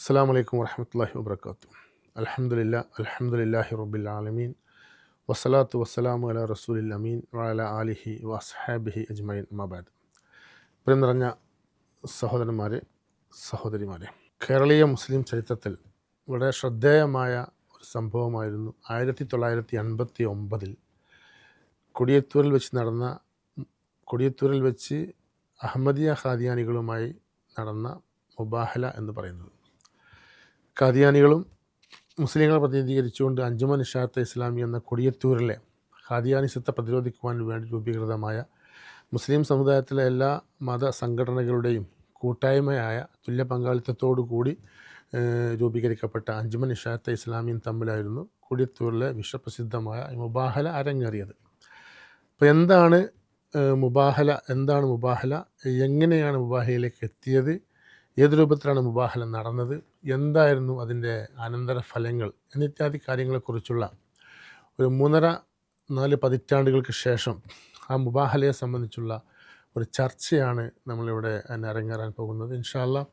അസ്സാം വലൈക്കും വർഹമത്തല്ലാഹി വാബർക്കാത്തു അലഹമുല്ല അലഹമുല്ലാഹി റബ്ബിൽ ആലമീൻ. വസ്സലാത്തു വസ്സലാമു അല റസൂലിൽ അമീൻ വഅല ആലിഹി വസ്ഹാബിഹി അജ്മൈൻ അമാബാദ് പ്രിയം നിറഞ്ഞ സഹോദരന്മാരെ സഹോദരിമാരെ കേരളീയ മുസ്ലിം ചരിത്രത്തിൽ വളരെ ശ്രദ്ധേയമായ ഒരു സംഭവമായിരുന്നു ആയിരത്തി തൊള്ളായിരത്തി അൻപത്തി ഒമ്പതിൽ കൊടിയത്തൂരിൽ വെച്ച് നടന്ന കൊടിയത്തൂരിൽ വെച്ച് അഹമ്മദിയ ഖാദിയാനികളുമായി നടന്ന മുബാഹല എന്ന് പറയുന്നത്. ഖാദിയാനികളും മുസ്ലിങ്ങളെ പ്രതിനിധീകരിച്ചുകൊണ്ട് അഞ്ചുമൻ ഇഷാത്ത് ഇസ്ലാമി എന്ന കൊടിയത്തൂരിലെ ഖാദിയാനിസത്തെ പ്രതിരോധിക്കുവാൻ വേണ്ടി രൂപീകൃതമായ മുസ്ലിം സമുദായത്തിലെ എല്ലാ മത സംഘടനകളുടെയും കൂട്ടായ്മയായ തുല്യ പങ്കാളിത്തത്തോടു കൂടി രൂപീകരിക്കപ്പെട്ട അഞ്ചുമൻ ഇഷാത്ത് ഇസ്ലാമിയും തമ്മിലായിരുന്നു കൊടിയത്തൂരിലെ വിശ്വപ്രസിദ്ധമായ മുബാഹല അരങ്ങേറിയത്. അപ്പോൾ എന്താണ് മുബാഹല എന്താണ് മുബാഹല എങ്ങനെയാണ് മുബാഹയിലേക്ക് എത്തിയത് ഏത് രൂപത്തിലാണ് മുബാഹല നടന്നത് എന്തായിരുന്നു അതിന്റെ അനന്തര ഫലങ്ങൾ എന്നിത്യാദി കാര്യങ്ങളെക്കുറിച്ചുള്ള ഒരു മൂന്നര നാല് പതിറ്റാണ്ടുകൾക്ക് ശേഷം ആ മുബാഹലയെ സംബന്ധിച്ചുള്ള ഒരു ചർച്ചയാണ് നമ്മളിവിടെ അരങ്ങേറാൻ പോകുന്നത്. ഇൻഷാല്ല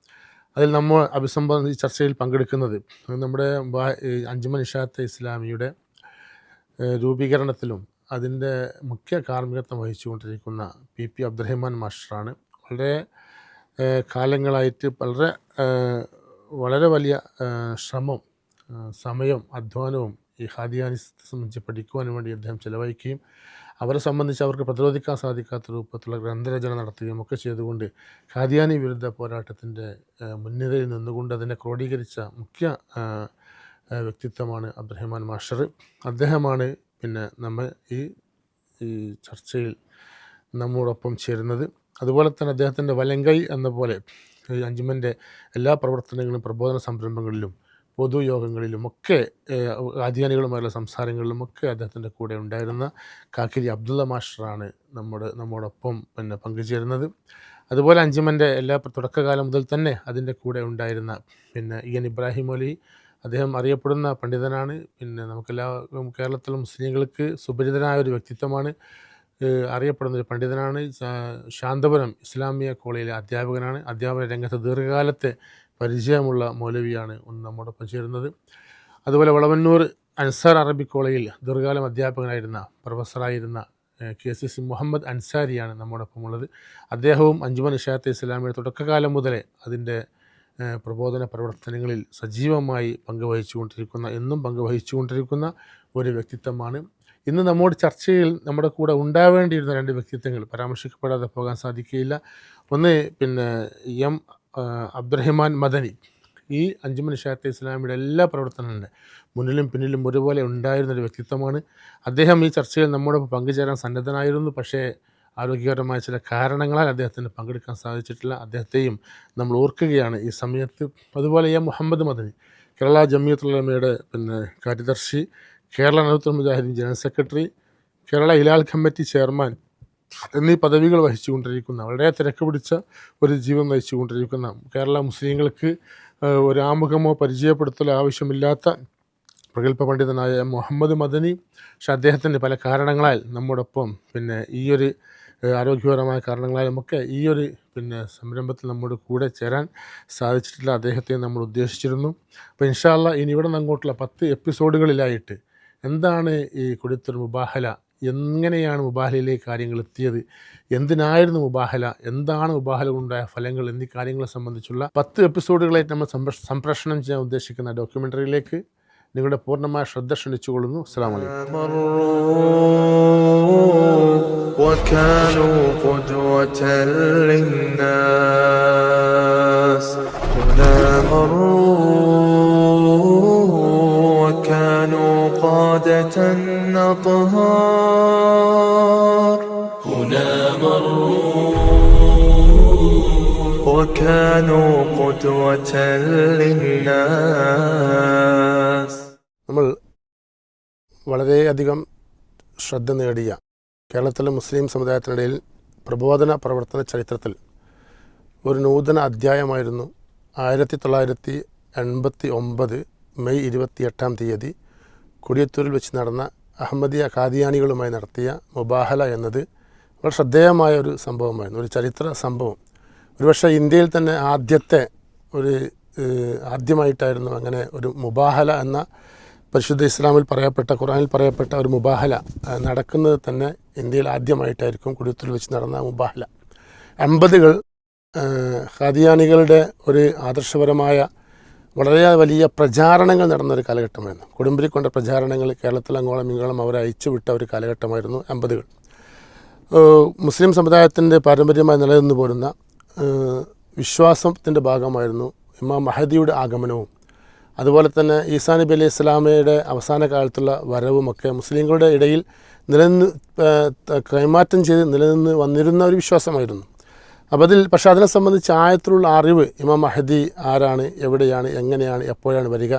അതിൽ നമ്മൾ അഭിസംബോധന ഈ ചർച്ചയിൽ പങ്കെടുക്കുന്നത് നമ്മുടെ അഞ്ചുമൻ ഇഷാത്തെ ഇസ്ലാമിയുടെ രൂപീകരണത്തിലും അതിന്റെ മുഖ്യ കാർമ്മികത്വം വഹിച്ചുകൊണ്ടിരിക്കുന്ന പി പി അബ്ദുറഹിമാൻ മാസ്റ്ററാണ്. വളരെ കാലങ്ങളായിട്ട് വളരെ വളരെ വലിയ ശ്രമം സമയം അധ്വാനവും ഈ ഹാദിയാനിസത്തെ സംബന്ധിച്ച് പഠിക്കുവാൻ വേണ്ടി അദ്ദേഹം ചിലവഴിക്കുകയും അവരെ സംബന്ധിച്ച് അവർക്ക് പ്രതിരോധിക്കാൻ സാധിക്കാത്ത രൂപത്തിലുള്ള ഗ്രന്ഥരചന നടത്തുകയും ഒക്കെ ചെയ്തുകൊണ്ട് ഖാദിയാനി വിരുദ്ധ പോരാട്ടത്തിന്റെ മുൻനിരയിൽ നിന്നുകൊണ്ട് അതിനെ ക്രോഡീകരിച്ച മുഖ്യ വ്യക്തിത്വമാണ് അബ്ദുറഹ്മാൻ മാഷർ. അദ്ദേഹമാണ് പിന്നെ നമ്മൾ ഈ ഈ ചർച്ചയിൽ നമ്മോടൊപ്പം ചേരുന്നത്. അതുപോലെ തന്നെ അദ്ദേഹത്തിന്റെ വലങ്കൈ എന്ന പോലെ അഞ്ചുമന്റെ എല്ലാ പ്രവർത്തനങ്ങളും പ്രബോധന സംരംഭങ്ങളിലും പൊതുയോഗങ്ങളിലും ഒക്കെ ഏഹ്, സംസാരങ്ങളിലും ഒക്കെ അദ്ദേഹത്തിന്റെ കൂടെ ഉണ്ടായിരുന്ന കാക്കിരി അബ്ദുള്ള മാസ്റ്ററാണ് നമ്മുടെ നമ്മോടൊപ്പം പിന്നെ പങ്കുചേരുന്നത്. അതുപോലെ അഞ്ചുമന്റെ എല്ലാ തുടക്കകാലം മുതൽ തന്നെ അതിന്റെ കൂടെ ഉണ്ടായിരുന്ന പിന്നെ ഇ എൻ ഇബ്രാഹിം അലി അദ്ദേഹം അറിയപ്പെടുന്ന പണ്ഡിതനാണ്. പിന്നെ നമുക്കെല്ലാ കേരളത്തിലെ മുസ്ലിങ്ങൾക്ക് സുപരിതനായ ഒരു വ്യക്തിത്വമാണ്. അറിയപ്പെടുന്ന ഒരു പണ്ഡിതനാണ്. ശാന്തപുരം ഇസ്ലാമിയ കോളേജിലെ അധ്യാപകനാണ്. അധ്യാപന രംഗത്ത് ദീർഘകാലത്തെ പരിചയമുള്ള മൗലവിയാണ് നമ്മോടൊപ്പം ചേരുന്നത്. അതുപോലെ വളവന്നൂർ അൻസാർ അറബി കോളേജിൽ ദീർഘകാലം അധ്യാപകനായിരുന്ന പ്രൊഫസറായിരുന്ന കെ സി സി മുഹമ്മദ് അൻസാരിയാണ് നമ്മോടൊപ്പം ഉള്ളത്. അദ്ദേഹവും അഞ്ചുമൻ ഇഷാത്തെ ഇസ്ലാമിയുടെ തുടക്കകാലം മുതലേ അതിന്റെ പ്രബോധന പ്രവർത്തനങ്ങളിൽ സജീവമായി പങ്കുവഹിച്ചുകൊണ്ടിരിക്കുന്ന എന്നും പങ്കുവഹിച്ചുകൊണ്ടിരിക്കുന്ന ഒരു വ്യക്തിത്വമാണ്. ഇന്ന് നമ്മോട് ചർച്ചയിൽ നമ്മുടെ കൂടെ ഉണ്ടാവേണ്ടിയിരുന്ന രണ്ട് വ്യക്തിത്വങ്ങൾ പരാമർശിക്കപ്പെടാതെ പോകാൻ സാധിക്കുകയില്ല. ഒന്ന് പിന്നെ എം അബ്ദുറഹിമാൻ മദനി. ഈ അഞ്ചുമൻ ഷാത്ത് ഇസ്ലാമിയുടെ എല്ലാ പ്രവർത്തനങ്ങളുടെ മുന്നിലും പിന്നിലും ഒരുപോലെ ഉണ്ടായിരുന്ന ഒരു വ്യക്തിത്വമാണ്. അദ്ദേഹം ഈ ചർച്ചയിൽ നമ്മോടൊപ്പം പങ്കുചേരാൻ സന്നദ്ധനായിരുന്നു. പക്ഷേ ആരോഗ്യകരമായ ചില കാരണങ്ങളാൽ അദ്ദേഹത്തിന് പങ്കെടുക്കാൻ സാധിച്ചിട്ടില്ല. അദ്ദേഹത്തെയും നമ്മൾ ഓർക്കുകയാണ് ഈ സമയത്ത്. അതുപോലെ എം മുഹമ്മദ് മദനി കേരള ജമിയത്തുലമയുടെ പിന്നെ കാര്യദർശി. Kerala Nadvathul Mujahideen general secretary Kerala Hilal committee chairman എന്നീ പദവികൾ വഹിച്ചുകൊണ്ടിരിക്കുന്ന വളരെ തിരക്ക് പിടിച്ച ഒരു ജീവൻ നയിച്ചുകൊണ്ടിരിക്കുന്ന കേരള മുസ്ലിങ്ങൾക്ക് ഒരു ആമുഖമോ പരിചയപ്പെടുത്തലോ ആവശ്യമില്ലാത്ത പ്രഗത്ഭ പണ്ഡിതനായ മുഹമ്മദ് മദനി പക്ഷെ അദ്ദേഹത്തിന്റെ പല കാരണങ്ങളാൽ നമ്മോടൊപ്പം പിന്നെ ഈ ഒരു ആരോഗ്യപരമായ കാരണങ്ങളാലുമൊക്കെ ഈ ഒരു പിന്നെ സംരംഭത്തിൽ നമ്മുടെ കൂടെ ചേരാൻ സാധിച്ചിട്ടില്ല. അദ്ദേഹത്തെ നമ്മൾ ഉദ്ദേശിച്ചിരുന്നു. അപ്പോൾ ഇൻഷാല്ല ഇനി ഇവിടെ നിന്ന് അങ്ങോട്ടുള്ള പത്ത് എപ്പിസോഡുകളിലായിട്ട് എന്താണ് ഈ കൊടുത്തൊരു മുബാഹല എങ്ങനെയാണ് മുബാഹലയിലേക്ക് കാര്യങ്ങൾ എത്തിയത് എന്തിനായിരുന്നു മുബാഹല എന്താണ് മുബാഹല കൊണ്ടുണ്ടായ ഫലങ്ങൾ എന്നീ കാര്യങ്ങളെ സംബന്ധിച്ചുള്ള പത്ത് എപ്പിസോഡുകളായിട്ട് നമ്മൾ സംപ്രഷ- സംപ്രേഷണം ചെയ്യാൻ ഉദ്ദേശിക്കുന്ന ഡോക്യുമെൻ്ററിയിലേക്ക് നിങ്ങളുടെ പൂർണ്ണമായ ശ്രദ്ധ ക്ഷണിച്ചുകൊള്ളുന്നു അസ്സാം വലൈക്കും مروا وكانوا قدوة للناس هنا مروا أطهار هنا مروا وكانوا قدوة للناس നമ്മൾ വളരെയധികം ശ്രദ്ധ നേടിയ കേരളത്തിലെ മുസ്ലിം സമുദായത്തിനിടയിൽ പ്രബോധന പ്രവർത്തന ചരിത്രത്തിൽ ഒരു നൂതന അധ്യായമായിരുന്നു ആയിരത്തി തൊള്ളായിരത്തി എൺപത്തി ഒമ്പത് മെയ് ഇരുപത്തിയെട്ടാം തീയതി കൊടിയത്തൂരിൽ വെച്ച് നടന്ന അഹമ്മദിയ ഖാദിയാനികളുമായി നടത്തിയ മുബാഹല എന്നത് വളരെ ശ്രദ്ധേയമായ ഒരു സംഭവമായിരുന്നു ഒരു ചരിത്ര സംഭവം. ഒരുപക്ഷെ ഇന്ത്യയിൽ തന്നെ ആദ്യത്തെ ഒരു ആദ്യമായിട്ടായിരുന്നു അങ്ങനെ ഒരു മുബാഹല എന്ന പരിശുദ്ധ ഇസ്ലാമിൽ പറയപ്പെട്ട ഖുറാനിൽ പറയപ്പെട്ട ഒരു മുബാഹല നടക്കുന്നത് തന്നെ ഇന്ത്യയിൽ ആദ്യമായിട്ടായിരിക്കും കുടിയത്തൂരിൽ വെച്ച് നടന്ന മുബാഹല. എൺപതുകൾ ഖാദിയാനികളുടെ ഒരു ആദർശപരമായ വളരെ വലിയ പ്രചാരണങ്ങൾ നടന്ന ഒരു കാലഘട്ടമായിരുന്നു. കൊടുമ്പിരി കൊണ്ട പ്രചാരണങ്ങൾ കേരളത്തിലങ്ങോളം ഇങ്ങോളം അവരെ അയച്ചുവിട്ട ഒരു കാലഘട്ടമായിരുന്നു അമ്പതുകൾ. മുസ്ലിം സമുദായത്തിന്റെ പാരമ്പര്യമായി നിലനിന്ന് പോരുന്ന വിശ്വാസത്തിന്റെ ഭാഗമായിരുന്നു ഇമാം മഹദിയുടെ ആഗമനവും. അതുപോലെ തന്നെ ഈസാ നബി അലൈഹി ഇസ്ലാമയുടെ അവസാന കാലത്തുള്ള വരവുമൊക്കെ മുസ്ലിങ്ങളുടെ ഇടയിൽ നിലനിന്ന് കൈമാറ്റം ചെയ്ത് നിലനിന്ന് വന്നിരുന്ന ഒരു വിശ്വാസമായിരുന്നു. അപ്പോൾ അതിൽ പക്ഷേ അതിനെ സംബന്ധിച്ച് ആയത്തിലുള്ള അറിവ് ഇമാം മഹദി ആരാണ് എവിടെയാണ് എങ്ങനെയാണ് എപ്പോഴാണ് വരിക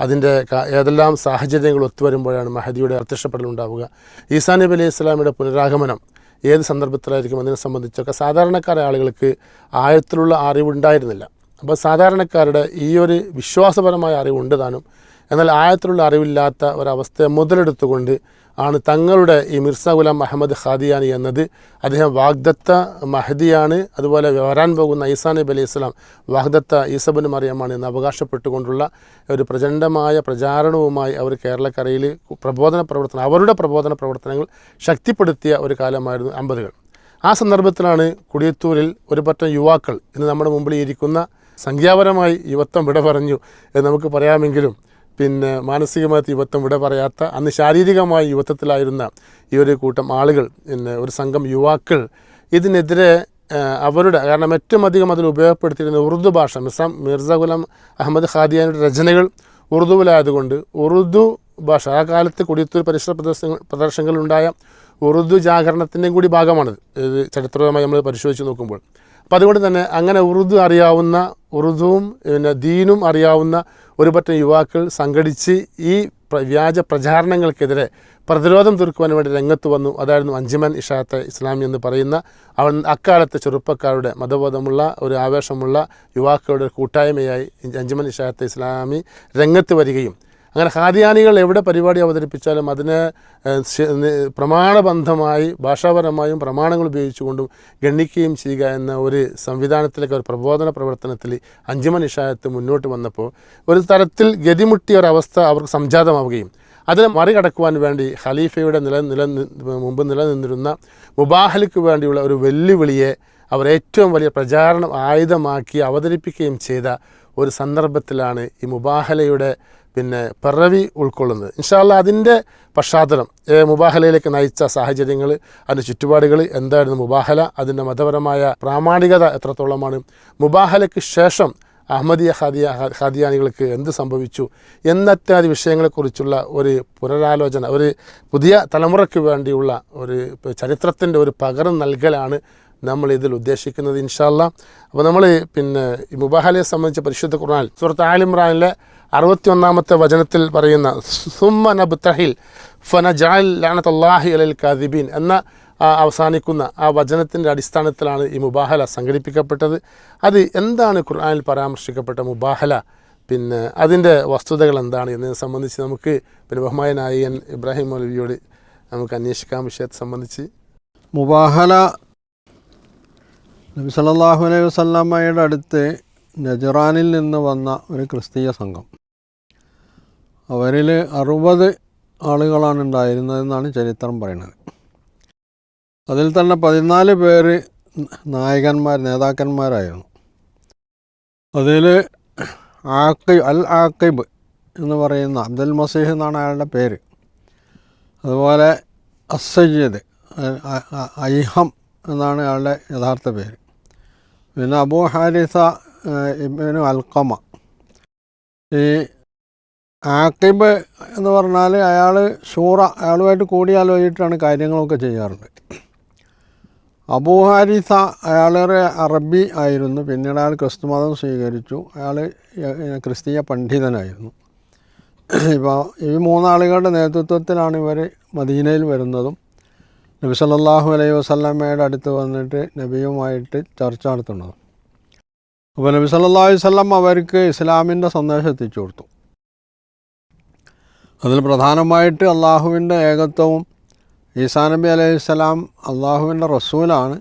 അതിന്റെ ഏതെല്ലാം സാഹചര്യങ്ങൾ ഒത്തുവരുമ്പോഴാണ് മഹദിയുടെ പ്രത്യക്ഷപ്പെടൽ ഉണ്ടാവുക. ഈസാ നബി അലൈഹി ഇസ്ലാമിയുടെ പുനരാഗമനം ഏത് സന്ദർഭത്തിലായിരിക്കും അതിനെ സംബന്ധിച്ചൊക്കെ സാധാരണക്കാരെ ആളുകൾക്ക് ആഴത്തിലുള്ള അറിവുണ്ടായിരുന്നില്ല. അപ്പോൾ സാധാരണക്കാരുടെ ഈ ഒരു വിശ്വാസപരമായ അറിവുണ്ട് താനും. എന്നാൽ ആഴത്തിലുള്ള അറിവില്ലാത്ത ഒരവസ്ഥയെ മുതലെടുത്തുകൊണ്ട് ആണ് തങ്ങളുടെ ഈ മിർസ ഗുലാം അഹമ്മദ് ഖാദിയാനി എന്നത്. അദ്ദേഹം വാഗ്ദത്ത മഹദിയാണ്. അതുപോലെ വരാൻ പോകുന്ന ഈസാ നബി അലൈഹി ഇസ്ലാം വാഗ്ദത്ത ഈസബിന് മറിയമാണ് എന്ന് അവകാശപ്പെട്ടുകൊണ്ടുള്ള ഒരു പ്രചണ്ഡമായ പ്രചാരണവുമായി അവർ കേരളക്കരയിൽ പ്രബോധന പ്രവർത്തനം അവരുടെ പ്രബോധന പ്രവർത്തനങ്ങൾ ശക്തിപ്പെടുത്തിയ ഒരു കാലമായിരുന്നു അമ്പതുകൾ. ആ സന്ദർഭത്തിലാണ് കുടിയത്തൂരിൽ ഒരു പറ്റം യുവാക്കൾ ഇന്ന് നമ്മുടെ മുമ്പിൽ ഇരിക്കുന്ന സംഖ്യാപരമായി യുവത്വം വിട പറഞ്ഞു എന്ന് നമുക്ക് പറയാമെങ്കിലും പിന്നെ മാനസികമായ യുവത്വം ഇവിടെ പറയാത്ത അന്ന് ശാരീരികമായ യുവത്വത്തിലായിരുന്ന ഈ ഒരു കൂട്ടം ആളുകൾ പിന്നെ ഒരു സംഘം യുവാക്കൾ ഇതിനെതിരെ അവരുടെ കാരണം ഏറ്റവും അധികം അതിൽ ഉപയോഗപ്പെടുത്തിയിരുന്ന ഉറുദു ഭാഷ മിർസ മിർസ ഗുലാം അഹമ്മദ് ഖാദിയാനിയുടെ രചനകൾ ഉറുദുവിലായതുകൊണ്ട് ഉറുദു ഭാഷ ആ കാലത്ത് കൊടിയത്തൂർ പരിസര പ്രദർശന പ്രദർശനങ്ങളിലുണ്ടായ ഉറുദു ജാഗരണത്തിന്റെയും കൂടി ഭാഗമാണിത്. ഇത് ചരിത്രപരമായി നമ്മൾ പരിശോധിച്ച് നോക്കുമ്പോൾ. അപ്പോൾ അതുകൊണ്ട് തന്നെ അങ്ങനെ ഉറുദു അറിയാവുന്ന ഉറുദുവും പിന്നെ ദീനും അറിയാവുന്ന ഒരു പറ്റം യുവാക്കൾ സംഘടിച്ച് ഈ വ്യാജ പ്രചാരണങ്ങൾക്കെതിരെ പ്രതിരോധം തീർക്കുവാൻ വേണ്ടി രംഗത്ത് വന്നു. അതായിരുന്നു അഞ്ചുമൻ ഇഷാത്തെ ഇസ്ലാമി എന്ന് പറയുന്ന അവൻ അക്കാലത്തെ ചെറുപ്പക്കാരുടെ മതബോധമുള്ള ഒരു ആവേശമുള്ള യുവാക്കളുടെ കൂട്ടായ്മയായി അഞ്ചുമൻ ഇഷാത്തെ ഇസ്ലാമി രംഗത്ത് വരികയും അങ്ങനെ ഹാദിയാനികൾ എവിടെ പരിപാടി അവതരിപ്പിച്ചാലും അതിനെ പ്രമാണബന്ധമായി ഭാഷാപരമായും പ്രമാണങ്ങൾ ഉപയോഗിച്ചുകൊണ്ടും ഗണ്ണിക്കുകയും ചെയ്യുക എന്ന ഒരു സംവിധാനത്തിലേക്ക് ഒരു പ്രബോധന പ്രവർത്തനത്തിൽ അഞ്ചുമൻ ഇഷായത്ത് മുന്നോട്ട് വന്നപ്പോൾ ഒരു തരത്തിൽ ഗതിമുട്ടിയ ഒരവസ്ഥ അവർക്ക് സംജാതമാവുകയും അതിനെ മറികടക്കുവാൻ വേണ്ടി ഖലീഫയുടെ നില നില മുമ്പ് നിലനിന്നിരുന്ന മുബാഹലിക്ക് വേണ്ടിയുള്ള ഒരു വെല്ലുവിളിയെ അവർ ഏറ്റവും വലിയ പ്രചാരണം ആയുധമാക്കി അവതരിപ്പിക്കുകയും ചെയ്ത ഒരു സന്ദർഭത്തിലാണ് ഈ മുബാഹലയുടെ പിന്നെ പിറവി ഉൾക്കൊള്ളുന്നത്. ഇൻഷാല്ല അതിന്റെ പശ്ചാത്തലം മുബാഹലയിലേക്ക് നയിച്ച സാഹചര്യങ്ങൾ അതിന്റെ ചുറ്റുപാടുകൾ എന്തായിരുന്നു മുബാഹല അതിന്റെ മതപരമായ പ്രാമാണികത എത്രത്തോളമാണ് മുബാഹലയ്ക്ക് ശേഷം അഹമ്മദിയ ഖാദിയ ഖാദിയാനികൾക്ക് എന്ത് സംഭവിച്ചു എന്നത്യാദി വിഷയങ്ങളെക്കുറിച്ചുള്ള ഒരു പുനരാലോചന ഒരു പുതിയ തലമുറയ്ക്ക് വേണ്ടിയുള്ള ഒരു ചരിത്രത്തിന്റെ ഒരു പകരം നൽകലാണ് നമ്മൾ ഇതിൽ ഉദ്ദേശിക്കുന്നത് ഇൻഷാല്ല അപ്പോൾ നമ്മൾ പിന്നെ ഈ മുബാഹലയെ സംബന്ധിച്ച് പരിശുദ്ധ ഖുർആൻ സുഹൃത്ത് ആലിമ്രാനിലെ അറുപത്തി ഒന്നാമത്തെ വചനത്തിൽ പറയുന്ന സുമ്മ നബ്തഹിൽ ഫന ജാൽ ലാനത്തല്ലാഹി അലൽ കാദിബീൻ എന്ന അവസാനിക്കുന്ന ആ വചനത്തിന്റെ അടിസ്ഥാനത്തിലാണ് ഈ മുബാഹല സംഘടിപ്പിക്കപ്പെട്ടത്. അത് എന്താണ് ഖുർആനിൽ പരാമർശിക്കപ്പെട്ട മുബാഹല? പിന്നെ അതിന്റെ വസ്തുതകൾ എന്താണ് എന്നതിനെ സംബന്ധിച്ച് നമുക്ക് പിന്നെ ബഹുമാനായൻ ഇബ്രാഹിം മൗലവിയോട് നമുക്ക് അന്വേഷിക്കാം വിഷയത്തെ സംബന്ധിച്ച്. മുബാഹല നബി സല്ലല്ലാഹു അലൈഹി വസ്ലാമയുടെ അടുത്ത് നജറാനിൽ നിന്ന് വന്ന ഒരു ക്രിസ്തീയ സംഘം അവരിൽ അറുപത് ആളുകളാണ് ഉണ്ടായിരുന്നതെന്നാണ് ചരിത്രം പറയുന്നത് അതിൽ തന്നെ പതിനാല് പേര് നായകന്മാർ നേതാക്കന്മാരായിരുന്നു അതിൽ ആക്കിബ് അൽ ആക്കിബ് എന്ന് പറയുന്ന അബ്ദുൽ മസീഹ് എന്നാണ് അയാളുടെ പേര് അതുപോലെ അസയ്യദ് ഐഹം എന്നാണ് അയാളുടെ യഥാർത്ഥ പേര് പിന്നെ അബൂ ഹാരിസ ഇബിന് അൽക്കമ ഈ ആക്കിബ് എന്ന് പറഞ്ഞാൽ അയാൾ ഷൂറ അയാളുമായിട്ട് കൂടിയാലോചിച്ചിട്ടാണ് കാര്യങ്ങളൊക്കെ ചെയ്യാറുണ്ട് അബൂ ഹാരിസ അയാളൊരു അറബി ആയിരുന്നു. പിന്നീട് അയാൾ ക്രിസ്തു മതം സ്വീകരിച്ചു. അയാൾ ക്രിസ്തീയ പണ്ഡിതനായിരുന്നു. ഇപ്പോൾ ഈ മൂന്നാളുകളുടെ നേതൃത്വത്തിലാണ് ഇവർ മദീനയിൽ വരുന്നതും നബി സല്ലാഹു അലൈഹി വസല്ലമ്മയുടെ അടുത്ത് വന്നിട്ട് നബിയുമായിട്ട് ചർച്ച നടത്തുന്നത്. അപ്പോൾ നബി സല്ലല്ലാഹു വല്ലം അവർക്ക് ഇസ്ലാമിന്റെ സന്ദേശം എത്തിച്ചു കൊടുത്തു. അതിൽ പ്രധാനമായിട്ട് അള്ളാഹുവിന്റെ ഏകത്വവും ഈസാ നബി അലൈഹി സ്വലാം അള്ളാഹുവിന്റെ റസൂലാണ്.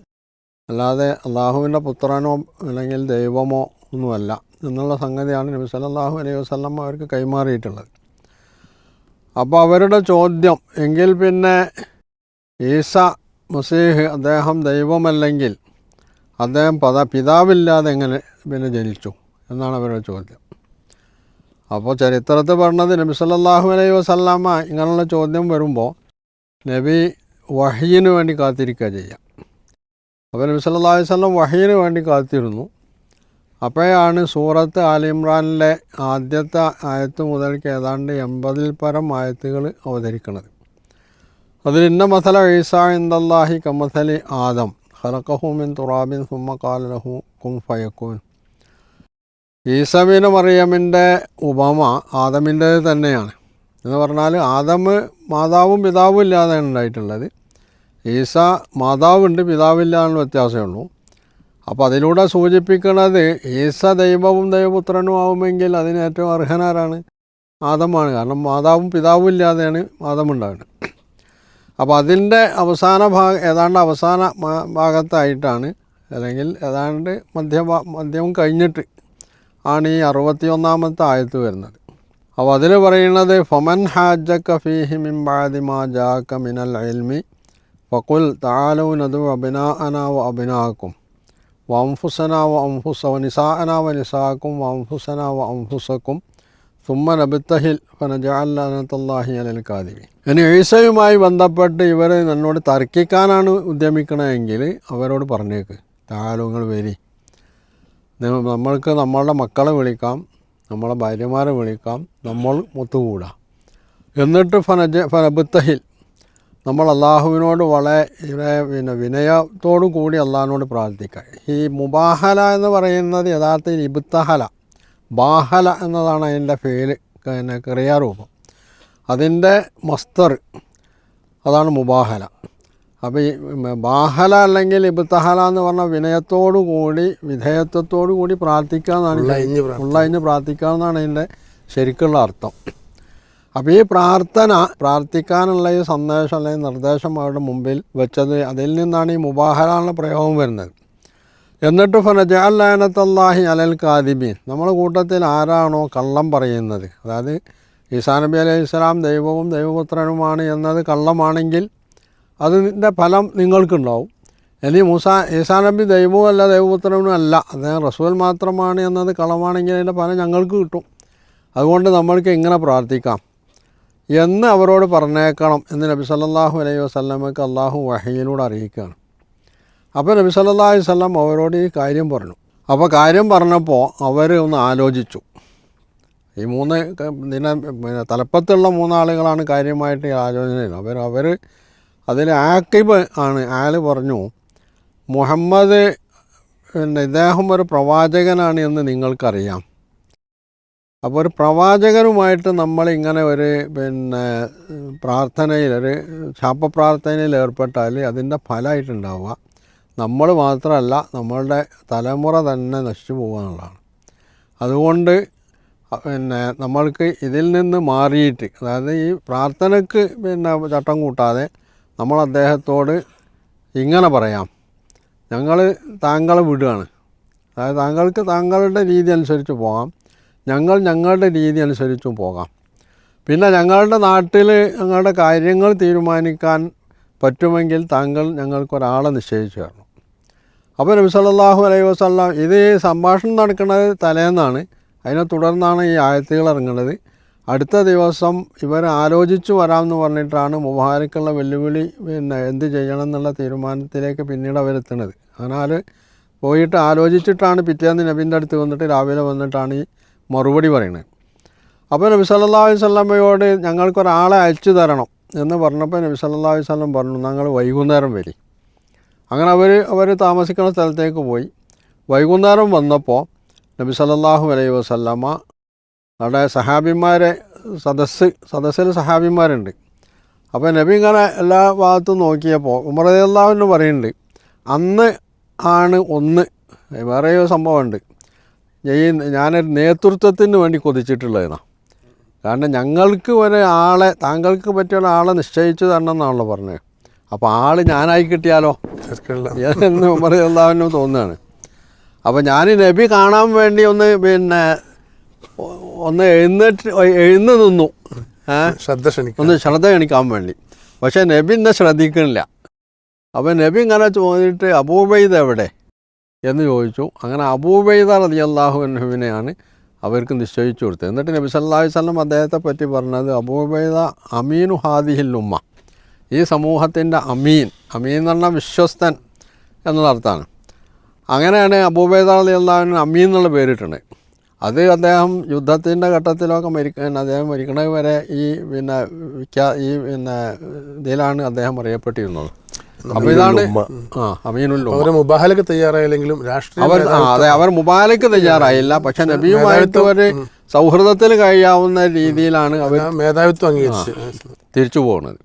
അല്ലാതെ അള്ളാഹുവിന്റെ പുത്രനോ അല്ലെങ്കിൽ ദൈവമോ ഒന്നുമല്ല എന്നുള്ള സംഗതിയാണ് നബി സല്ലല്ലാഹു അലൈഹി വസ്ലം അവർക്ക് കൈമാറിയിട്ടുള്ളത്. അപ്പോൾ അവരുടെ ചോദ്യം എങ്കിൽ പിന്നെ ഈസ മസീഹ് അദ്ദേഹം ദൈവമല്ലെങ്കിൽ അദ്ദേഹം പദ പിതാവില്ലാതെ എങ്ങനെ പിന്നെ ജനിച്ചു എന്നാണ് അവരുടെ ചോദ്യം. അപ്പോൾ ചരിത്രത്തിൽ പറഞ്ഞത് നബി സല്ലാഹു അലൈഹി വസല്ലാമ ഇങ്ങനെയുള്ള ചോദ്യം വരുമ്പോൾ നബി വഹീന് വേണ്ടി കാത്തിരിക്കുക ചെയ്യാം. അപ്പോൾ നബി സല്ലാ അലൈഹി വസല്ലം വഹീന് വേണ്ടി കാത്തിരുന്നു. അപ്പോഴാണ് സൂറത്ത് ആലിമ്രാനിലെ ആദ്യത്തെ ആയത്ത് മുതൽക്ക് ഏതാണ്ട് എൺപതിൽ പരം ആയത്തുകൾ അവതരിക്കുന്നത്. അതിൽ മസല ഈസ ഇന്ദല്ലാഹി കമസലി ആദം. ഖലഖഹു മിൻ തുറാബിൻ സുമ്മ കും ഫയക്കൂൻ ഈസബിന് മറിയമിന്റെ ഉപമ ആദമിന്റേത് തന്നെയാണ്. എന്ന് പറഞ്ഞാൽ ആദം മാതാവും പിതാവും ഇല്ലാതെയാണ് ഉണ്ടായിട്ടുള്ളത്. ഈസ മാതാവുണ്ട് പിതാവില്ലാന്ന് വ്യത്യാസമേ ഉള്ളൂ. അപ്പോൾ അതിലൂടെ സൂചിപ്പിക്കുന്നത് ഈസ ദൈവവും ദൈവപുത്രനും ആവുമെങ്കിൽ അതിന് ഏറ്റവും അർഹനാരാണ് ആദമാണ്. കാരണം മാതാവും പിതാവും ഇല്ലാതെയാണ് ആദം ഉണ്ടാകുന്നത് അപ്പോൾ അതിന്റെ അവസാന ഭാഗം ഏതാണ്ട് അവസാന ഭാഗത്തായിട്ടാണ്. അല്ലെങ്കിൽ ഏതാണ്ട് മധ്യ മധ്യം കഴിഞ്ഞിട്ട് ആണ് ഈ അറുപത്തി ഒന്നാമത്തെ ആയത്ത് വരുന്നത്. അപ്പോൾ അതിൽ പറയുന്നത് ഫമൻ ഹാജക്ക ഫീഹി മിൻ ബാദി ജാക മിനൽ ഫഖുൽ തആലൂ നദു അബിനാഅന വ അബിനാക്കും വംഫുസന അംഫുസ വ നിസാഅന നിസാക്കും വംഫുസന അംഫുസക്കും സുമ്മ അലൽ കാദിബി ഇനി ഈസയുമായി ബന്ധപ്പെട്ട് ഇവർ എന്നോട് തർക്കിക്കാനാണ് ഉദ്യമിക്കണമെങ്കിൽ അവരോട് പറഞ്ഞേക്ക്. താലുങ്ങൾ വരി. നമ്മൾക്ക് നമ്മളുടെ മക്കളെ വിളിക്കാം. നമ്മളെ ഭാര്യമാരെ വിളിക്കാം. നമ്മൾ ഒത്തുകൂടാം. എന്നിട്ട് ഫനജ ഫനബുത്തഹിൽ നമ്മൾ അള്ളാഹുവിനോട് വളരെ പിന്നെ വിനയത്തോടു കൂടി അള്ളാഹിനോട് പ്രാർത്ഥിക്കുക ഈ മുബാഹല എന്ന് പറയുന്നത് യഥാർത്ഥത്തിൽ ഇബുത്തഹല. ബാഹല എന്നതാണ് അതിന്റെ പേര് പിന്നെ ക്രിയാരൂപം അതിന്റെ മസ്തർ അതാണ് മുബാഹല. അപ്പോൾ ഈ ബാഹല അല്ലെങ്കിൽ ഇബ്തഹല എന്ന് പറഞ്ഞ വിനയത്തോടു കൂടി വിധേയത്വത്തോടു കൂടി പ്രാർത്ഥിക്കുക എന്നാണ് പ്രാർത്ഥിക്കുക. ഉള്ളതിന് പ്രാർത്ഥിക്കുക എന്നാണ് അതിന്റെ ശരിക്കുള്ള അർത്ഥം. അപ്പോൾ ഈ പ്രാർത്ഥന പ്രാർത്ഥിക്കാനുള്ള ഈ സന്ദേശം അല്ലെങ്കിൽ നിർദ്ദേശം അവരുടെ മുമ്പിൽ വെച്ചത് അതിൽ നിന്നാണ് ഈ മുബാഹല എന്ന പ്രയോഗം വരുന്നത്. എന്നിട്ട് ഫനജാലാനത്തല്ലാഹി അലൽ കാദിബീൻ. നമ്മുടെ കൂട്ടത്തിൽ ആരാണോ കള്ളം പറയുന്നത്. അതായത് ഈസാ നബി അലൈഹി സ്വലാം ദൈവവും ദൈവപുത്രനുമാണ് എന്നത് കള്ളമാണെങ്കിൽ അതിന്റെ ഫലം നിങ്ങൾക്കുണ്ടാവും. ഇനി മൂസ ഈസാ നബി ദൈവവും അല്ല ദൈവപുത്രനും അല്ല. അദ്ദേഹം റസൂൽ മാത്രമാണ് എന്നത് കള്ളമാണെങ്കിൽ അതിന്റെ ഫലം ഞങ്ങൾക്ക് കിട്ടും. അതുകൊണ്ട് നമ്മൾക്ക് ഇങ്ങനെ പ്രാർത്ഥിക്കാം. എന്ന് അവരോട് പറഞ്ഞേക്കണം എന്ന് നബി സല്ലാഹു അലൈഹി വസല്ലമക്ക് അള്ളാഹു വഹയിലൂടെ അറിയിക്കുകയാണ്. അപ്പോൾ നബി സല്ലല്ലാഹു അലൈഹി വസല്ലം അവരോട് ഈ കാര്യം പറഞ്ഞു. അപ്പോൾ കാര്യം പറഞ്ഞപ്പോൾ അവർ ഒന്ന് ആലോചിച്ചു. ഈ മൂന്ന് ദിന പിന്നെ തലപ്പത്തുള്ള മൂന്നാളുകളാണ് കാര്യമായിട്ട് ആലോചന ചെയ്യുന്നത്. അവർ അവർ അതിൽ ആക്കിബ് ആണ് അയാൾ പറഞ്ഞു മുഹമ്മദ് പിന്നെ ഇദ്ദേഹം ഒരു പ്രവാചകനാണ് എന്ന് നിങ്ങൾക്കറിയാം. അപ്പോൾ ഒരു പ്രവാചകനുമായിട്ട് നമ്മൾ ഇങ്ങനെ ഒരു പിന്നെ പ്രാർത്ഥനയിൽ ഒരു ശാപപ്രാർത്ഥനയിൽ ഏർപ്പെട്ടാൽ അതിന്റെ ഫലമായിട്ടുണ്ടാവുക. നമ്മൾ മാത്രമല്ല നമ്മളുടെ തലമുറ തന്നെ നശിച്ചു പോകുക അതുകൊണ്ട് പിന്നെ നമ്മൾക്ക് ഇതിൽ നിന്ന് മാറിയിട്ട് അതായത് ഈ പ്രാർത്ഥനയ്ക്ക് പിന്നെ ചട്ടം കൂട്ടാതെ നമ്മൾ അദ്ദേഹത്തോട് ഇങ്ങനെ പറയാം. ഞങ്ങൾ താങ്കളെ വിടുകയാണ്. അതായത് താങ്കൾക്ക് താങ്കളുടെ രീതി അനുസരിച്ച് പോകാം. ഞങ്ങൾ ഞങ്ങളുടെ രീതി അനുസരിച്ചും പോകാം. പിന്നെ ഞങ്ങളുടെ നാട്ടിൽ ഞങ്ങളുടെ കാര്യങ്ങൾ തീരുമാനിക്കാൻ പറ്റുമെങ്കിൽ താങ്കൾ ഞങ്ങൾക്കൊരാളെ നിശ്ചയിച്ചു തരണം. അപ്പോൾ നബി സല്ലാഹു അലൈഹി വസ്ലാം ഇത് സംഭാഷണം നടക്കുന്നത് തലേന്നാണ്. അതിനെ തുടർന്നാണ് ഈ ആയത്തുകൾ ഇറങ്ങുന്നത്. അടുത്ത ദിവസം ഇവർ ആലോചിച്ചു വരാമെന്ന് പറഞ്ഞിട്ടാണ് മുബാരക്കുള്ള വെല്ലുവിളി പിന്നെ എന്ത് ചെയ്യണം എന്നുള്ള തീരുമാനത്തിലേക്ക് പിന്നീട് അവരെത്തുന്നത് അതിനാൽ പോയിട്ട് ആലോചിച്ചിട്ടാണ് പിറ്റേന്ന് നബീന്റെ അടുത്ത് വന്നിട്ട് രാവിലെ വന്നിട്ടാണ് ഈ മറുപടി പറയുന്നത്. അപ്പോൾ നബി സല്ലാ അലൈഹി ഞങ്ങൾക്കൊരാളെ അയച്ചു തരണം. എന്ന് പറഞ്ഞപ്പോൾ നബി അലൈഹി വസല്ലം പറഞ്ഞു ഞങ്ങൾ വൈകുന്നേരം വരി. അങ്ങനെ അവർ അവർ താമസിക്കുന്ന സ്ഥലത്തേക്ക് പോയി. വൈകുന്നേരം വന്നപ്പോൾ നബി സല്ലാഹു അലൈ വസല്ലമ്മ അവിടെ സഹാബിമാരെ സദസ്സ് സദസ്സിൽ സഹാബിമാരുണ്ട്. അപ്പോൾ നബി ഇങ്ങനെ എല്ലാ ഭാഗത്തും നോക്കിയപ്പോൾ ഉമർ അള്ളാഹുവിന് പറയുന്നുണ്ട് അന്ന് ആണ് ഒന്ന്. വേറെയോ സംഭവമുണ്ട്. ഞാൻ നേതൃത്വത്തിന് വേണ്ടി കൊതിച്ചിട്ടുള്ളതാണ്. കാരണം ഞങ്ങൾക്ക് ഒരാളെ താങ്കൾക്ക് പറ്റിയ ഒരാളെ നിശ്ചയിച്ചു തരണം എന്നാണല്ലോ പറഞ്ഞത് അപ്പോൾ ആൾ ഞാനായി കിട്ടിയാലോ? എന്ന് അള്ളാഹുവിന് തോന്നുകയാണ്. അപ്പോൾ ഞാൻ നബി കാണാൻ വേണ്ടി ഒന്ന് പിന്നെ ഒന്ന് എഴുന്നേറ്റ് എഴുന്ന് നിന്നു. ശ്രദ്ധ ക്ഷണിക്കും. ഒന്ന് ശ്രദ്ധ കാണിക്കാൻ വേണ്ടി. പക്ഷേ നബി എന്നെ ശ്രദ്ധിക്കണില്ല. അപ്പോൾ നബി ഇങ്ങനെ ചോദിച്ചിട്ട് അബൂബൈദ് എവിടെ? എന്ന് ചോദിച്ചു. അങ്ങനെ അബൂബൈദ അള്ളാഹു അൻഹുവിനെയാണ് അവർക്ക് നിശ്ചയിച്ചു കൊടുത്തത്. എന്നിട്ട് നബി സല്ലല്ലാഹു വല്ലം അദ്ദേഹത്തെ പറ്റി പറഞ്ഞത് അബൂബൈദ അമീനു ഹാദിഹിൽ ഉമ്മ. ഈ സമൂഹത്തിന്റെ അമീൻ അമീൻ എന്ന് പറഞ്ഞാൽ വിശ്വസ്തൻ അർത്ഥമാണ്. അങ്ങനെയാണ് അബൂബൈദ അലി അള്ളാഹുവിന് അമീൻ എന്നുള്ള പേരിട്ടുണ്ട് അത് അദ്ദേഹം യുദ്ധത്തിന്റെ ഘട്ടത്തിലൊക്കെ മരിക്കാൻ അദ്ദേഹം മരിക്കണത് വരെ ഈ പിന്നെ ഈ പിന്നെ ഇതിലാണ് അദ്ദേഹം അറിയപ്പെട്ടിരുന്നത്. അവർ മുബാഹലക്ക് തയ്യാറായില്ലെങ്കിലും രാഷ്ട്രീയ അവർ അതെ അവർ മുബാലക്ക് തയ്യാറായില്ല. പക്ഷെ നബിയുമായിട്ട് ഒരു സൗഹൃദത്തിൽ കഴിയാവുന്ന രീതിയിലാണ് അവർ മേധാവിത്വം അംഗീകരിച്ച്. തിരിച്ചു പോകുന്നത്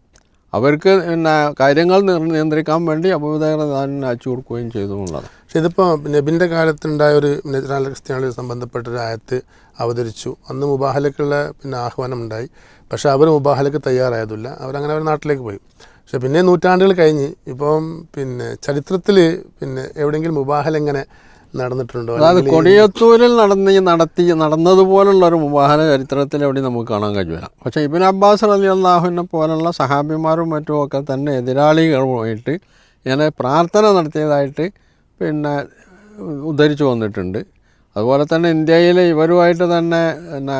അവർക്ക് പിന്നെ കാര്യങ്ങൾ നിയന്ത്രിക്കാൻ വേണ്ടി അബൂദാൻ അയച്ചു കൊടുക്കുകയും ചെയ്തു എന്നുള്ളത് പക്ഷെ ഇതിപ്പോൾ നബിന്റെ കാലത്തുണ്ടായ ഒരു ക്രിസ്ത്യാനികളെ സംബന്ധപ്പെട്ട ഒരു ആയത്ത് അവതരിച്ചു. അന്ന് മുബാഹലക്കുള്ള പിന്നെ ആഹ്വാനം ഉണ്ടായി പക്ഷെ അവർ മുബാഹലക്ക് തയ്യാറായതില്ല അവരങ്ങനെ അവർ നാട്ടിലേക്ക് പോയി. പക്ഷെ പിന്നെ നൂറ്റാണ്ടുകൾ കഴിഞ്ഞ്. ഇപ്പം പിന്നെ ചരിത്രത്തിൽ പിന്നെ എവിടെയെങ്കിലും മുബാഹൽ എങ്ങനെ നടന്നിട്ടുണ്ടോ? അതായത് കൊടിയത്തൂരിൽ നടന്ന് നടത്തി നടന്നതുപോലുള്ള ഒരു മുബാഹല ചരിത്രത്തിൽ എവിടെ നമുക്ക് കാണാൻ കഴിയില്ല പക്ഷേ ഇബിൻ അബ്ബാസ് അലി അള്ളാഹുവിനെ പോലുള്ള സഹാബിമാരും മറ്റും ഒക്കെ തന്നെ എതിരാളികളുമായിട്ട് ഇങ്ങനെ പ്രാർത്ഥന നടത്തിയതായിട്ട് പിന്നെ ഉദ്ധരിച്ചു വന്നിട്ടുണ്ട്. അതുപോലെ തന്നെ ഇന്ത്യയിൽ ഇവരുമായിട്ട് തന്നെ പിന്നെ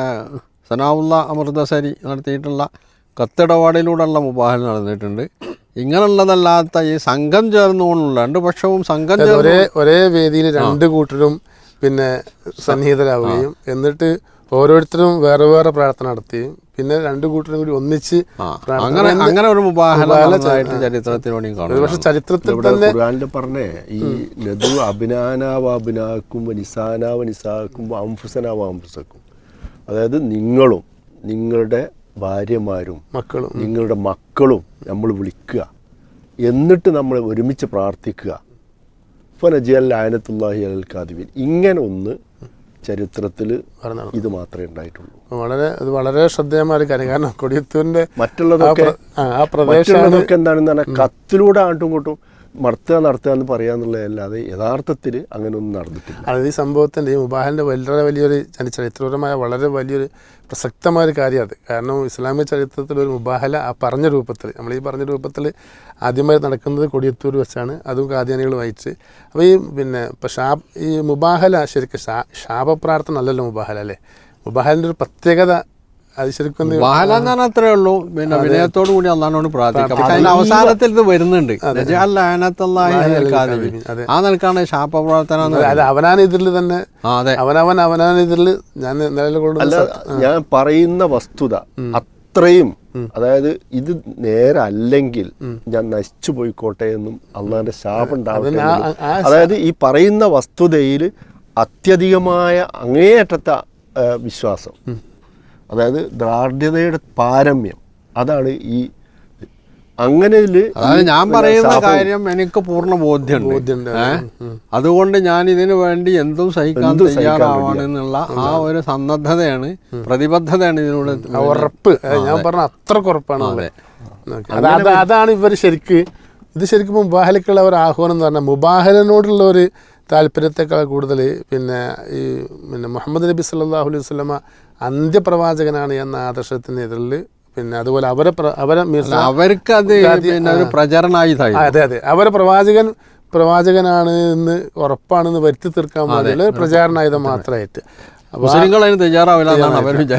സനാവുള്ള അമൃതസരി നടത്തിയിട്ടുള്ള കത്തിടപാടിലൂടെയുള്ള മുബാഹൽ നടന്നിട്ടുണ്ട്. ഇങ്ങനെയുള്ളതല്ലാത്ത ഈ സംഘം ചേർന്നുകൊണ്ടുള്ള രണ്ട് പക്ഷവും സംഘം ഒരേ ഒരേ വേദിയിൽ രണ്ട് കൂട്ടരും പിന്നെ സന്നിഹിതരാവുകയും എന്നിട്ട് ഓരോരുത്തരും വേറെ വേറെ പ്രാർത്ഥന നടത്തുകയും പിന്നെ രണ്ട് കൂട്ടരും കൂടി ഒന്നിച്ച് അങ്ങനെ അങ്ങനെ ഒരു ചരിത്രത്തിലൂടെയും പക്ഷെ ചരിത്രത്തിൽ തന്നെ ഖുർആനിൽ പറഞ്ഞേ ഈ ലതു അഭിനാനാവ് നിസാനാവ നിസാനാവ് അംഫുസനാവ അംഫുസനാവ് അംഫുസക്കും. അതായത് നിങ്ങളും നിങ്ങളുടെ ഭാര്യമാരും മക്കളും. നിങ്ങളുടെ മക്കളും നമ്മൾ വിളിക്കുക. എന്നിട്ട് നമ്മൾ ഒരുമിച്ച് പ്രാർത്ഥിക്കുക. ഫനജിയൽ ആയനത്തുല്ലാഹി അൽ കാദിബിൻ. ഇങ്ങനെ ഒന്ന് ചരിത്രത്തിൽ ഇത് മാത്രമേ ഉണ്ടായിട്ടുള്ളൂ. വളരെ അത് വളരെ ശ്രദ്ധേയമായ കാര്യം. കാരണം കൊടിയത്തൂരിന്റെ മറ്റുള്ളതൊക്കെ ആ, എന്താണെന്ന് പറഞ്ഞാൽ കത്തിലൂടെ ആണ്ടും ഇങ്ങോട്ടും നടത്തുക നടത്തുക എന്ന് പറയാന്നുള്ളതല്ലാതെ യഥാർത്ഥത്തിൽ അങ്ങനെ ഒന്നും നടന്നിട്ടില്ല. അതായത് ഈ സംഭവത്തിന്റെ ഈ മുബാഹലിന്റെ വളരെ വലിയൊരു ചരിത്രപരമായ വളരെ വലിയൊരു പ്രസക്തമായ ഒരു കാര്യം അത്. കാരണം ഇസ്ലാമിക ചരിത്രത്തിൽ ഒരു മുബാഹല ആ പറഞ്ഞ രൂപത്തിൽ നമ്മൾ ഈ പറഞ്ഞ രൂപത്തിൽ ആദ്യമായി നടക്കുന്നത് കൊടിയത്തൂർ വെച്ചാണ്. അതും കാദ്യാനികൾ വായിച്ച്. അപ്പോൾ ഈ പിന്നെ ഇപ്പോൾ ഷാ ഈ മുബാഹല ശരിക്കും ഷാ ശാപപ്രാർത്ഥന അല്ലല്ലോ മുബാഹല അല്ലേ? മുബാഹലിന്റെ ഒരു പ്രത്യേകത അത് ശരിക്കും പറഞ്ഞാൽ അത്രേ ഉള്ളൂ. പിന്നെ വിനയത്തോടു കൂടി അന്നാണോട് പ്രാർത്ഥിക്കാം. അതിന്റെ അവസാനത്തിൽ ഇത് വരുന്നുണ്ട്. ആ നിൽക്കാണ് ശാപപ്രവർത്തനം എന്ന് അത് അവനാൻ ഇതിൽ തന്നെ. അതെ. അവനവൻ അവനാൻ ഇതിൽ ഞാൻ നിലകൊള്ളുന്ന ഞാൻ പറയുന്ന വസ്തുത അത്രയും അതായത് ഇത് നേരല്ലെങ്കിൽ ഞാൻ നശിച്ചു പോയിക്കോട്ടെ എന്നും അള്ളാന്റെ ശാപം ഉണ്ടാവട്ടെ അതായത് ഈ പറയുന്ന വസ്തുതയിൽ അത്യധികമായ അങ്ങേയറ്റത്തെ വിശ്വാസം. അതായത് ദ്രാഢ്യതയുടെ പാരമ്യം. അതാണ് ഈ അങ്ങനെ അതായത് ഞാൻ പറയുന്ന കാര്യം എനിക്ക് പൂർണ ബോധ്യമുണ്ട്. അതുകൊണ്ട് ഞാൻ ഇതിനു വേണ്ടി എന്തും സഹിക്കാൻ തയ്യാറാവാണെന്നുള്ള ആ ഒരു സന്നദ്ധതയാണ് പ്രതിബദ്ധതയാണ് ഇതിനോട് ഉറപ്പ്. ഞാൻ പറഞ്ഞ അത്രയ്ക്ക് ഉറപ്പാണ്. അത്. അത് അതാണ് ഇവർ ശരിക്ക് ഇത് ശരിക്കും മുബാഹലിക്കുള്ള ഒരു ആഹ്വാനം എന്ന് പറഞ്ഞാൽ മുബാഹലിനോടുള്ള ഒരു താല്പര്യത്തെക്കാൾ കൂടുതൽ പിന്നെ ഈ പിന്നെ മുഹമ്മദ് നബി സല്ലല്ലാഹു അലൈഹി അന്ത്യപ്രവാചകനാണ് എന്ന ആദർശത്തിന് എതിരിൽ പിന്നെ അതുപോലെ അവരെ അവരെ അവർക്ക് അത് പ്രചരണമായി ഒരു അതെ അതെ. അവരെ പ്രവാചകൻ പ്രവാചകനാണ് എന്ന് ഉറപ്പാണെന്ന് വരുത്തി തീർക്കാൻ വേണ്ടിയുള്ള പ്രചാരണായുധം മാത്രമായിട്ട്.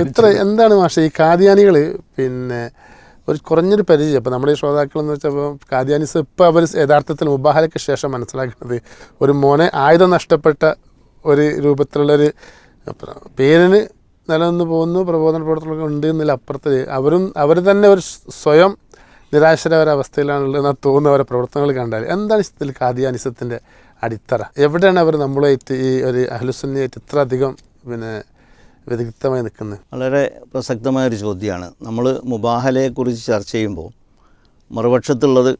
ഇത്ര എന്താണ് മാഷെ ഈ കാദിയാനികൾ പിന്നെ ഒരു കുറഞ്ഞൊരു പരിചയം. ഇപ്പം നമ്മുടെ ഈ ശ്രോതാക്കൾ എന്ന് വെച്ചാൽ കാദ്യാനിസ് ഇപ്പം അവർ യഥാർത്ഥത്തിൽ മുബാഹലയ്ക്ക് ശേഷം മനസ്സിലാക്കുന്നത് ഒരു മോനെ ആയുധം നഷ്ടപ്പെട്ട ഒരു രൂപത്തിലുള്ളൊരു പ്ര- പേരിന് നിലനിന്ന് പോകുന്നു പ്രബോധന പ്രവർത്തനങ്ങളൊക്കെ ഉണ്ട് എന്നതിൽ അപ്പുറത്ത് അവരും അവർ തന്നെ ഒരു സ്വയം നിരാശരവരവസ്ഥയിലാണുള്ളതെന്ന് തോന്നുന്ന അവരുടെ പ്രവർത്തനങ്ങൾ കണ്ടാൽ എന്താണ് ഇതിൽ കാദിയാനിസത്തിന്റെ അടിത്തറ? എവിടെയാണ് അവർ നമ്മളായിട്ട് ഈ ഒരു അഹ്ലുസുന്നിയായിട്ട് ഇത്ര അധികം പിന്നെ വ്യതിരിക്തമായി നിൽക്കുന്നത്? വളരെ പ്രസക്തമായ ഒരു ചോദ്യമാണ്. നമ്മൾ മുബാഹലയെക്കുറിച്ച് ചർച്ച ചെയ്യുമ്പോൾ മറുപക്ഷത്തുള്ളത്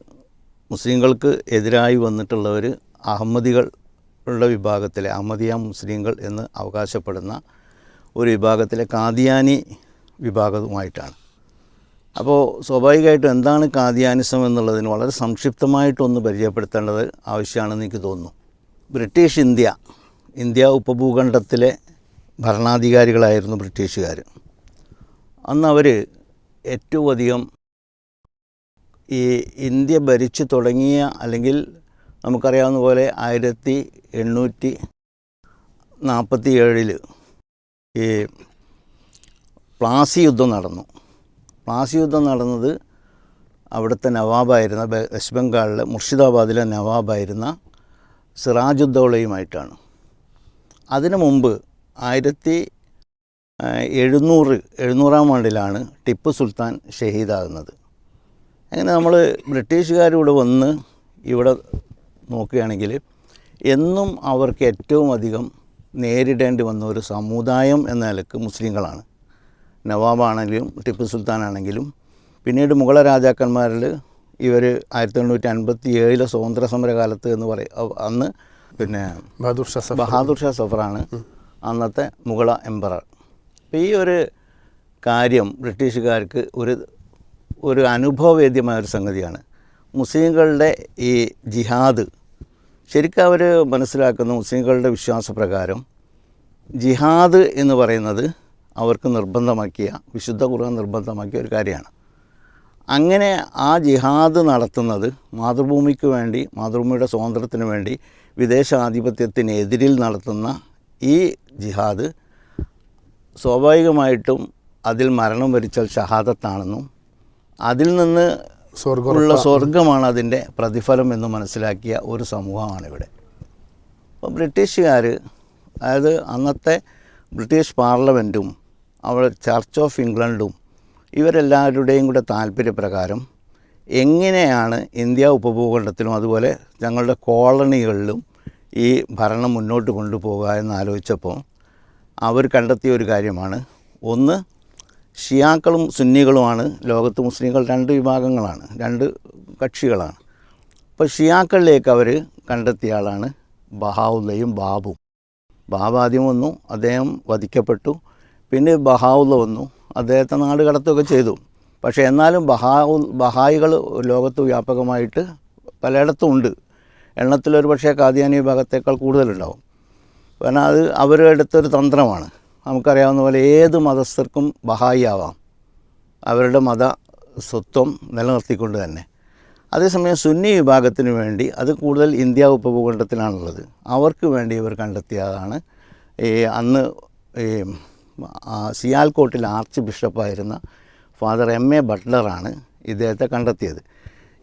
മുസ്ലിങ്ങൾക്ക് എതിരായി വന്നിട്ടുള്ളവർ അഹമ്മദികൾ ഉള്ള വിഭാഗത്തിലെ അഹമ്മദിയ മുസ്ലിങ്ങൾ എന്ന് അവകാശപ്പെടുന്ന ഒരു വിഭാഗത്തിലെ കാദിയാനി വിഭാഗവുമായിട്ടാണ്. അപ്പോൾ സ്വാഭാവികമായിട്ടും എന്താണ് കാദിയാനിസം എന്നുള്ളതിന് വളരെ സംക്ഷിപ്തമായിട്ടൊന്ന് പരിചയപ്പെടുത്തേണ്ടത് ആവശ്യമാണെന്ന് എനിക്ക് തോന്നുന്നു. ബ്രിട്ടീഷ് ഇന്ത്യ ഇന്ത്യ ഉപഭൂഖണ്ഡത്തിലെ ഭരണാധികാരികളായിരുന്നു ബ്രിട്ടീഷുകാർ അന്ന് അവർ ഏറ്റവും അധികം ഈ ഇന്ത്യ ഭരിച്ചു തുടങ്ങിയ അല്ലെങ്കിൽ നമുക്കറിയാവുന്ന പോലെ ആയിരത്തി എണ്ണൂറ്റി നാൽപ്പത്തി ഏഴിൽ ഈ പ്ലാസി യുദ്ധം നടന്നു. പ്ലാസി യുദ്ധം നടന്നത് അവിടുത്തെ നവാബായിരുന്ന വെസ്റ്റ് ബംഗാളിലെ മുർഷിദാബാദിലെ നവാബായിരുന്ന സിറാജുദ്ദൗളയുമായിട്ടാണ് അതിനു മുമ്പ് ആയിരത്തി എഴുന്നൂറ് എഴുന്നൂറാം ആണ്ടിലാണ് ടിപ്പു സുൽത്താൻ ഷഹീദാകുന്നത്. അങ്ങനെ നമ്മൾ ബ്രിട്ടീഷുകാരിവിടെ വന്ന് ഇവിടെ നോക്കുകയാണെങ്കിൽ എന്നും അവർക്ക് ഏറ്റവും അധികം നേരിടേണ്ടി വന്ന ഒരു സമുദായം എന്ന നിലയ്ക്ക് മുസ്ലിങ്ങളാണ്. നവാബാണെങ്കിലും ടിപ്പു സുൽത്താനാണെങ്കിലും പിന്നീട് മുഗള രാജാക്കന്മാരിൽ ഇവർ ആയിരത്തി എണ്ണൂറ്റി അൻപത്തി ഏഴിലെ സ്വാതന്ത്ര്യ സമരകാലത്ത് എന്ന് പറയും. അന്ന് പിന്നെ ബഹാദൂർ ഷാ. ബഹാദൂർ ഷാ സഫറാണ് അന്നത്തെ മുഗള എംപറർ. അപ്പോൾ ഈ ഒരു കാര്യം ബ്രിട്ടീഷുകാർക്ക് ഒരു ഒരു അനുഭവവേദ്യമായ ഒരു സംഗതിയാണ്. മുസ്ലിങ്ങളുടെ ഈ ജിഹാദ് ശരിക്കും അവർ മനസ്സിലാക്കുന്ന മുസ്ലിങ്ങളുടെ വിശ്വാസപ്രകാരം ജിഹാദ് എന്ന് പറയുന്നത് അവർക്ക് നിർബന്ധമാക്കിയ വിശുദ്ധ ഖുർആൻ നിർബന്ധമാക്കിയ ഒരു കാര്യമാണ്. അങ്ങനെ ആ ജിഹാദ് നടത്തുന്നത് മാതൃഭൂമിക്ക് വേണ്ടി മാതൃഭൂമിയുടെ സ്വാതന്ത്ര്യത്തിന് വേണ്ടി വിദേശാധിപത്യത്തിനെതിരിൽ നടത്തുന്ന ഈ ജിഹാദ് സ്വാഭാവികമായിട്ടും അതിൽ മരണം വരിച്ചാൽ ഷഹാദത്താണെന്നും അതിൽ നിന്ന് ഉള്ള സ്വർഗമാണ് അതിന്റെ പ്രതിഫലം എന്ന് മനസ്സിലാക്കിയ ഒരു സമൂഹമാണ് ഇവിടെ. അപ്പോൾ ബ്രിട്ടീഷുകാർ അതായത് അന്നത്തെ ബ്രിട്ടീഷ് പാർലമെന്റും അവിടെ ചർച്ച് ഓഫ് ഇംഗ്ലണ്ടും ഇവരെല്ലാവരുടെയും കൂടെ താല്പര്യപ്രകാരം എങ്ങനെയാണ് ഇന്ത്യ ഉപഭൂഖണ്ഡത്തിലും അതുപോലെ ഞങ്ങളുടെ കോളണികളിലും ഈ ഭരണം മുന്നോട്ട് കൊണ്ടുപോകുക എന്ന് ആലോചിച്ചപ്പോൾ അവർ കണ്ടെത്തിയ ഒരു കാര്യമാണ്. ഒന്ന് ഷിയാക്കളും സുന്നികളുമാണ്. ലോകത്ത് മുസ്ലിങ്ങൾ രണ്ട് വിഭാഗങ്ങളാണ്. രണ്ട് കക്ഷികളാണ്. അപ്പോൾ ഷിയാക്കളിലേക്ക് അവർ കണ്ടെത്തിയ ആളാണ് ബഹാവുല്ലയും ബാബും. ബാബ ആദ്യം വന്നു അദ്ദേഹം വധിക്കപ്പെട്ടു. പിന്നെ ബഹാവുല്ല വന്നു അദ്ദേഹത്തെ നാട് കടത്തുകയൊക്കെ ചെയ്തു. പക്ഷേ എന്നാലും ബഹാവു ബഹായികൾ ലോകത്ത് വ്യാപകമായിട്ട് പലയിടത്തും ഉണ്ട് എണ്ണത്തിലൊരു പക്ഷേ കാദ്യാനി വിഭാഗത്തേക്കാൾ കൂടുതലുണ്ടാവും. കാരണം അത് അവരുടെ അടുത്തൊരു തന്ത്രമാണ്. നമുക്കറിയാവുന്ന പോലെ ഏത് മതസ്ഥർക്കും ബഹായി ആവാം അവരുടെ മത സ്വത്വം നിലനിർത്തിക്കൊണ്ട് തന്നെ. അതേസമയം സുന്നി വിഭാഗത്തിന് വേണ്ടി അത് കൂടുതൽ ഇന്ത്യ ഉപഭൂഖണ്ഡത്തിലാണുള്ളത്. അവർക്ക് വേണ്ടി ഇവർ കണ്ടെത്തിയതാണ് ഈ അന്ന് ഈ സിയാൽകോട്ടിൽ ആർച്ച് ബിഷപ്പായിരുന്ന ഫാദർ എം എ ബട്ട്ലറാണ് ഇദ്ദേഹത്തെ കണ്ടെത്തിയത്.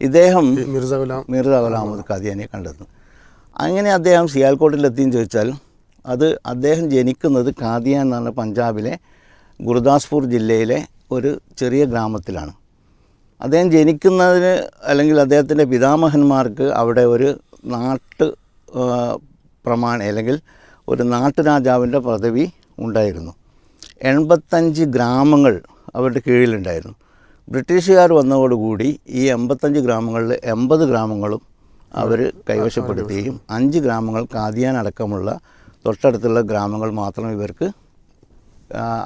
ഇദ്ദേഹം മിർസ ഗുലാം. മിർസ ഗുലാം അഹമ്മദ് ഖാദിയാനെ കണ്ടെത്തുന്നു അങ്ങനെ അദ്ദേഹം സിയാൽകോട്ടിലെത്തിയെന്ന് ചോദിച്ചാൽ അത് അദ്ദേഹം ജനിക്കുന്നത് കാദിയ എന്ന് പറഞ്ഞ പഞ്ചാബിലെ ഗുരുദാസ്പൂർ ജില്ലയിലെ ഒരു ചെറിയ ഗ്രാമത്തിലാണ്. അദ്ദേഹം ജനിക്കുന്നതിന് അല്ലെങ്കിൽ അദ്ദേഹത്തിന്റെ പിതാമഹന്മാർക്ക് അവിടെ ഒരു നാട്ട് പ്രമാണി അല്ലെങ്കിൽ ഒരു നാട്ടുരാജാവിന്റെ പദവി ഉണ്ടായിരുന്നു. എൺപത്തഞ്ച് ഗ്രാമങ്ങൾ അവരുടെ കീഴിലുണ്ടായിരുന്നു. ബ്രിട്ടീഷുകാർ വന്നതോടുകൂടി ഈ എൺപത്തഞ്ച് ഗ്രാമങ്ങളിൽ എൺപത് ഗ്രാമങ്ങളും അവർ കൈവശപ്പെടുത്തുകയും അഞ്ച് ഗ്രാമങ്ങൾ കാദിയാനടക്കമുള്ള തൊട്ടടുത്തുള്ള ഗ്രാമങ്ങൾ മാത്രം ഇവർക്ക്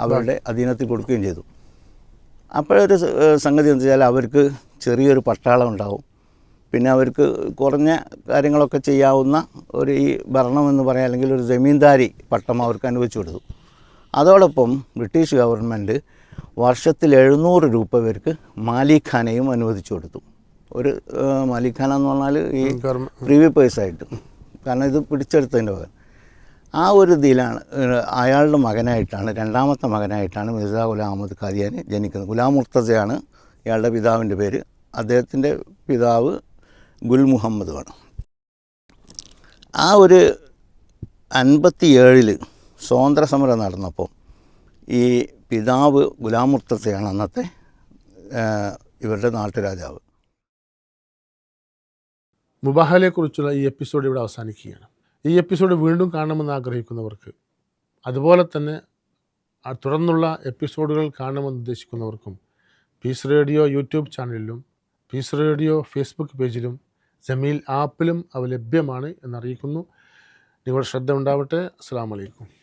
അവരുടെ അധീനത്തിൽ കൊടുക്കുകയും ചെയ്തു. അപ്പോഴൊരു സംഗതി എന്ന് വെച്ചാൽ അവർക്ക് ചെറിയൊരു പട്ടാളം ഉണ്ടാവും. പിന്നെ അവർക്ക് കുറഞ്ഞ കാര്യങ്ങളൊക്കെ ചെയ്യാവുന്ന ഒരു ഈ ഭരണം എന്ന് പറയാം അല്ലെങ്കിൽ ഒരു ജമീന്ദാരി പട്ടം അവർക്ക് അനുവദിച്ചു കൊടുത്തു. അതോടൊപ്പം ബ്രിട്ടീഷ് ഗവൺമെന്റ് വർഷത്തിൽ എഴുന്നൂറ് രൂപ പേർക്ക് മാലിഖാനയും അനുവദിച്ചു കൊടുത്തു. ഒരു മാലിഖാന എന്ന് പറഞ്ഞാൽ ഈ പ്രീവി പേഴ്സായിട്ട് കാരണം ഇത് പിടിച്ചെടുത്തതിന്റെ പകരം. ആ ഒരു ഇതിലാണ് അയാളുടെ മകനായിട്ടാണ് രണ്ടാമത്തെ മകനായിട്ടാണ് മിർസ ഗുലാം അഹമ്മദ് ഖാദിയാൻ ജനിക്കുന്നത്. ഗുലാം മുർത്തസയാണ് ഇയാളുടെ പിതാവിന്റെ പേര്. അദ്ദേഹത്തിന്റെ പിതാവ് ഗുൽ മുഹമ്മദുമാണ് ആ ഒരു അൻപത്തി ഏഴിൽ സ്വാതന്ത്ര്യ സമരം നടന്നപ്പോൾ ഈ പിതാവ് ഗുലാം മുർത്തസയാണ് അന്നത്തെ ഇവരുടെ നാട്ടുരാജാവ് മുബാഹലെക്കുറിച്ചുള്ള ഈ എപ്പിസോഡ് ഇവിടെ അവസാനിക്കുകയാണ്. ഈ എപ്പിസോഡ് വീണ്ടും കാണണമെന്ന് ആഗ്രഹിക്കുന്നവർക്ക് അതുപോലെ തന്നെ തുടർന്നുള്ള എപ്പിസോഡുകൾ കാണണമെന്ന് ഉദ്ദേശിക്കുന്നവർക്കും പീസ് റേഡിയോ യൂട്യൂബ് ചാനലിലും പീസ് റേഡിയോ ഫേസ്ബുക്ക് പേജിലും ജമീൽ ആപ്പിലും അവ ലഭ്യമാണ് എന്നറിയിക്കുന്നു. നിങ്ങളുടെ ശ്രദ്ധ ഉണ്ടാവട്ടെ. അസ്സാം വലൈക്കും